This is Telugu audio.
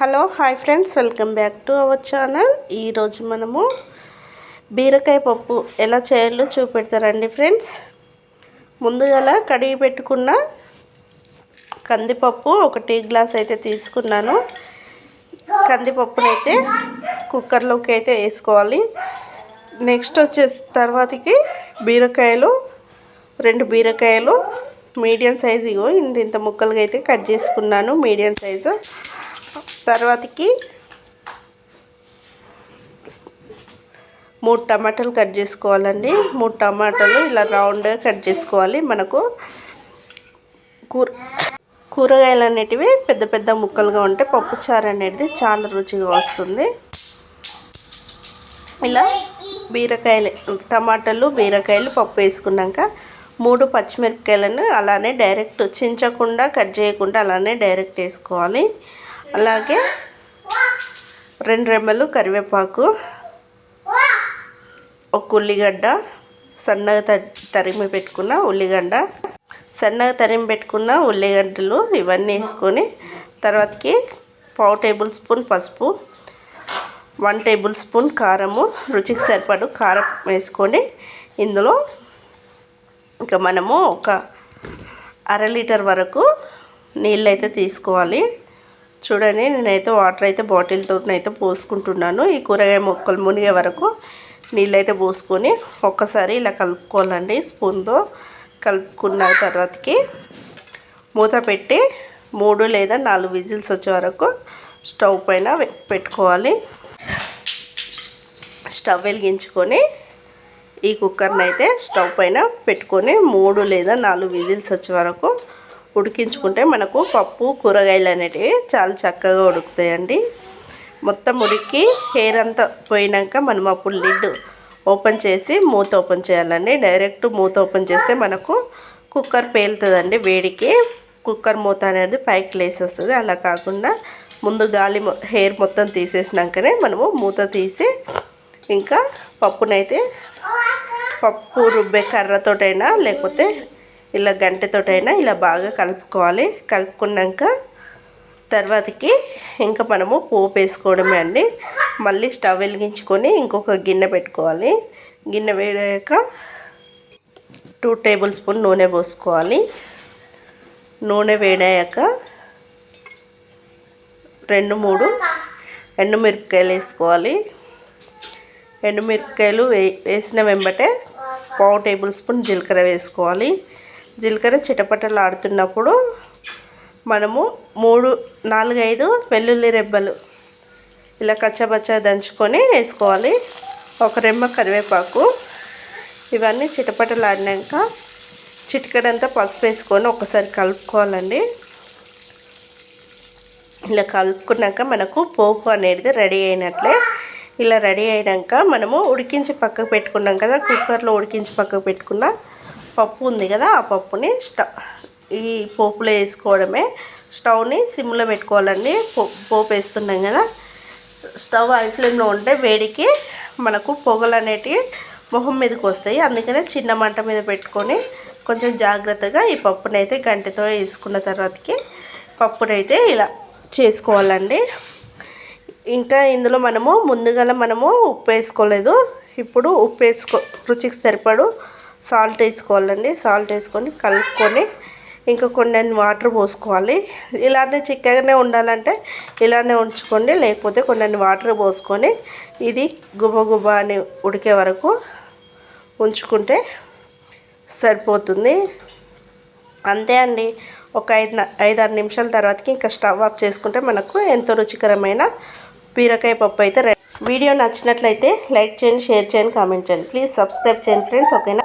Hello hi friends. Welcome back to our channel. ఈరోజు మనము బీరకాయ పప్పు ఎలా చేయాలో చూపెడతారండి ఫ్రెండ్స్. ముందుగా కడిగి పెట్టుకున్న కందిపప్పు ఒక టీ గ్లాస్ అయితే తీసుకున్నాను. కందిపప్పునైతే కుక్కర్లోకి అయితే వేసుకోవాలి. నెక్స్ట్ వచ్చేసి తర్వాతకి బీరకాయలు రెండు బీరకాయలు మీడియం సైజు ఇంత ఇంత ముక్కలుగా అయితే కట్ చేసుకున్నాను. Medium size. తర్వాతకి మూడు టమాటాలు కట్ చేసుకోవాలండి. మూడు టమాటాలు ఇలా రౌండ్గా కట్ చేసుకోవాలి. మనకు కూర కూరగాయలు అనేటివి పెద్ద పెద్ద ముక్కలుగా ఉంటే పప్పుచారు అనేది చాలా రుచిగా వస్తుంది. ఇలా బీరకాయలు టమాటాలు బీరకాయలు పప్పు వేసుకున్నాక మూడు పచ్చిమిరపకాయలను అలానే డైరెక్ట్ చించకుండా కట్ చేయకుండా అలానే డైరెక్ట్ వేసుకోవాలి. అలాగే రెండు రెమ్మలు కరివేపాకు ఒక ఉల్లిగడ్డ సన్నగా తరిమి పెట్టుకున్న ఉల్లిగడ్డ. సన్నగా తరిమి పెట్టుకున్న ఉల్లిగడ్డలు ఇవన్నీ వేసుకొని తర్వాతకి పావు టేబుల్ స్పూన్ పసుపు వన్ టేబుల్ స్పూన్ కారము రుచికి సరిపడు కారం వేసుకొని ఇందులో ఇంకా మనము ఒక అర లీటర్ వరకు నీళ్ళు అయితే తీసుకోవాలి. చూడండి నేనైతే వాటర్ అయితే బాటిల్తో అయితే పోసుకుంటున్నాను. ఈ కూరగాయ మొక్కలు మునిగే వరకు నీళ్ళైతే పోసుకొని ఒక్కసారి ఇలా కలుపుకోవాలండి స్పూన్తో. కలుపుకున్న తర్వాతకి మూత పెట్టి మూడు లేదా నాలుగు విజిల్స్ వచ్చే వరకు స్టవ్ పైన పెట్టుకోవాలి. స్టవ్ వెలిగించుకొని ఈ కుక్కర్ని అయితే స్టవ్ పైన పెట్టుకొని మూడు లేదా నాలుగు విజిల్స్ వచ్చే వరకు ఉడికించుకుంటే మనకు పప్పు కూరగాయలు అనేటివి చాలా చక్కగా ఉడుకుతాయండి. మొత్తం ఉడికి హెయిర్ అంతా పోయినాక మనం అప్పుడు లిడ్ ఓపెన్ చేసి మూత ఓపెన్ చేయాలండి. డైరెక్ట్ మూత ఓపెన్ చేస్తే మనకు కుక్కర్ పేలుతుందండి వేడికి. కుక్కర్ మూత అనేది పైకి లేసేస్తుంది. అలా కాకుండా ముందు గాలి హెయిర్ మొత్తం తీసేసినాకనే మనము మూత తీసి ఇంకా పప్పునైతే పప్పు రుబ్బే కర్రతోటైనా లేకపోతే ఇలా గంటతోటైనా ఇలా బాగా కలుపుకోవాలి. కలుపుకున్నాక తర్వాతకి ఇంకా మనము పోపు వేసుకోవడమే అండి. మళ్ళీ స్టవ్ వెలిగించుకొని ఇంకొక గిన్నె పెట్టుకోవాలి. గిన్నె వేడాక టూ టేబుల్ స్పూన్ నూనె పోసుకోవాలి. నూనె వేడాక రెండు మూడు ఎండుమిరపకాయలు వేసుకోవాలి. ఎండుమిరపకాయలు వే వేసిన వెంబటే పావు టేబుల్ స్పూన్ జీలకర్ర వేసుకోవాలి. జీలకర్ర చిటపటలు ఆడుతున్నప్పుడు మనము మూడు నాలుగైదు వెల్లుల్లి రెబ్బలు ఇలా కచ్చబచ్చ దంచుకొని వేసుకోవాలి. ఒక రెమ్మ కరివేపాకు. ఇవన్నీ చిటపటలు ఆడినాక చిటికడంతా పసుపు వేసుకొని ఒకసారి కలుపుకోవాలండి. ఇలా కలుపుకున్నాక మనకు పోపు అనేది రెడీ అయినట్లే. ఇలా రెడీ అయినాక మనము ఉడికించి పక్కకు పెట్టుకున్నాం కదా కుక్కర్లో ఉడికించి పక్కకు పెట్టుకున్న పప్పు ఉంది కదా ఆ పప్పుని స్టవ్ ఈ పోపులో వేసుకోవడమే. స్టవ్ని సిమ్లో పెట్టుకోవాలండి. పోపు వేస్తున్నాం కదా. స్టవ్ హై ఫ్లేమ్లో ఉంటే వేడికి మనకు పొగలు అనేటివి మొహం మీదకి వస్తాయి. అందుకనే చిన్న మంట మీద పెట్టుకొని కొంచెం జాగ్రత్తగా ఈ పప్పునైతే గంటతో వేసుకున్న తర్వాతకి పప్పునైతే ఇలా చేసుకోవాలండి. ఇంకా ఇందులో మనము ముందుగా మనము ఉప్పు వేసుకోలేదు. ఇప్పుడు ఉప్పు వేసుకో రుచికి సరిపడు సాల్ట్ వేసుకోవాలండి. సాల్ట్ వేసుకొని కలుపుకొని ఇంకా కొన్ని వాటర్ పోసుకోవాలి. ఇలానే చిక్కగానే ఉండాలంటే ఇలానే ఉంచుకోండి. లేకపోతే కొన్ని వాటర్ పోసుకొని ఇది గుబ గుబ అని ఉడికే వరకు ఉంచుకుంటే సరిపోతుంది. అంతే అండి. ఒక ఐదు ఐదారు నిమిషాల తర్వాతకి ఇంకా స్టవ్ ఆఫ్ చేసుకుంటే మనకు ఎంతో రుచికరమైన బీరకాయ పప్పు అయితే వీడియో నచ్చినట్లయితే లైక్ చేయండి షేర్ చేయండి కామెంట్ చేయండి. ప్లీజ్ సబ్స్క్రైబ్ చేయండి ఫ్రెండ్స్ ఓకేనా?